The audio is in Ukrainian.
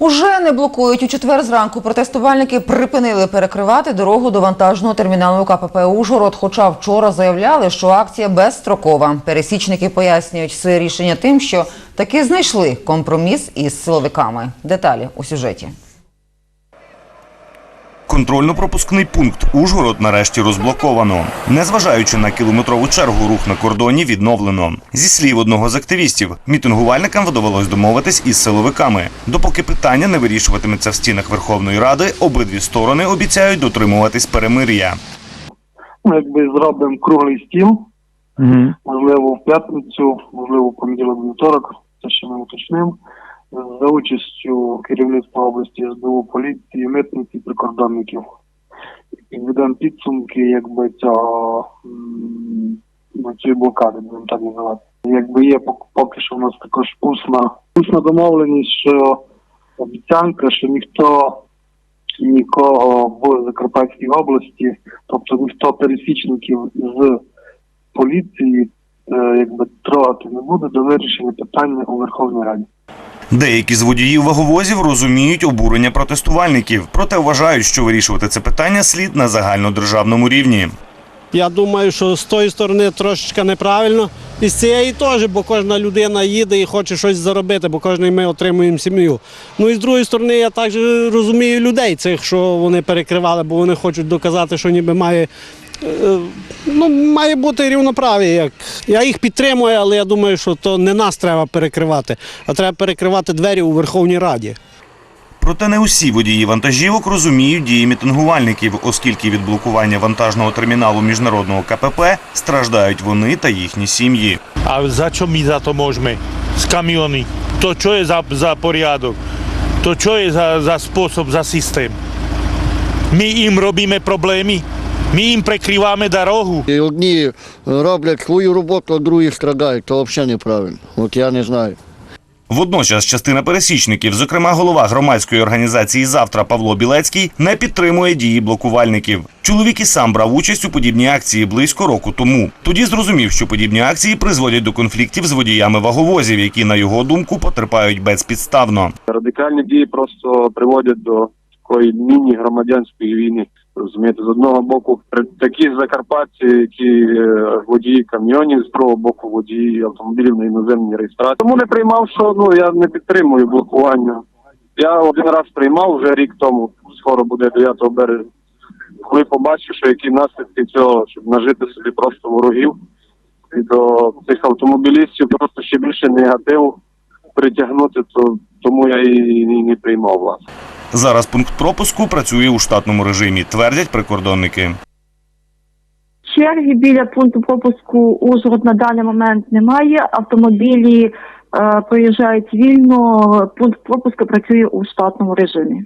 Уже не блокують у четвер зранку. Протестувальники припинили перекривати дорогу до вантажного терміналу КПП Ужгород. Хоча вчора заявляли, що акція безстрокова. Пересічники пояснюють своє рішення тим, що таки знайшли компроміс із силовиками. Деталі у сюжеті. Контрольно-пропускний пункт Ужгород нарешті розблоковано. Незважаючи на кілометрову чергу, рух на кордоні відновлено. Зі слів одного з активістів, мітингувальникам довелось домовитись із силовиками. Допоки питання не вирішуватиметься в стінах Верховної Ради, обидві сторони обіцяють дотримуватись перемир'я. Ну, якби зробимо круглий стіл, можливо, в п'ятницю, можливо, в понеділок, вівторок, це ще ми уточнимо, за участю керівництва області СБУ, поліції, митниці, прикордонників. Підведемо підсумки, якби цього цієї блокади, будемо так називати. Якби є пок- поки що в нас також усна, усна домовленість, що обіцянка, що ніхто нікого в Закарпатській області, тобто ніхто пересічників з поліції е, якби трогати не буде до вирішення питання у Верховній Раді. Деякі з водіїв ваговозів розуміють обурення протестувальників, проте вважають, що вирішувати це питання слід на загальнодержавному рівні. Я думаю, що з тої сторони трошечки неправильно. І з цієї теж, бо кожна людина їде і хоче щось заробити, бо кожен ми отримуємо сім'ю. Ну і з другої сторони, я також розумію людей цих, що вони перекривали, бо вони хочуть доказати, що ніби має. Е, Ну, має бути рівноправі. Як. Я їх підтримую, але я думаю, що то не нас треба перекривати, а треба перекривати двері у Верховній Раді. Проте не усі водії вантажівок розуміють дії мітингувальників, оскільки від блокування вантажного терміналу міжнародного КПП страждають вони та їхні сім'ї. A za čo my za to môžeme? Z kamiony. To čo je za, za poriadok? To čo je za, za spôsob, za systém? My im robíme problémy? My їм прикриваємо дорогу? І одні роблять свою роботу, а другі страдають. То взагалі неправильно. От я не знаю. Водночас частина пересічників, зокрема голова громадської організації Завтра Павло Білецький, не підтримує дії блокувальників. Чоловік і сам брав участь у подібній акції близько року тому. Тоді зрозумів, що подібні акції призводять до конфліктів з водіями ваговозів, які, на його думку, потерпають безпідставно. радикальні дії просто приводять до такої міні-громадянської війни. Розумієте, з одного боку такі закарпатці, які е, водії камйонів, з другого боку водії автомобілів на іноземній реєстрації. Тому не приймав, що ну я не підтримую блокування. Я один раз приймав вже рік тому, скоро буде 9 березня. Коли побачив, що які наслідки цього, щоб нажити собі просто ворогів і до цих автомобілістів просто ще більше негативу притягнути, то тому я і, і не приймав власне. Зараз пункт пропуску працює у штатному режимі, твердять прикордонники. Черги біля пункту пропуску Ужгород на даний момент немає. Автомобілі е, проїжджають вільно. Пункт пропуску працює у штатному режимі.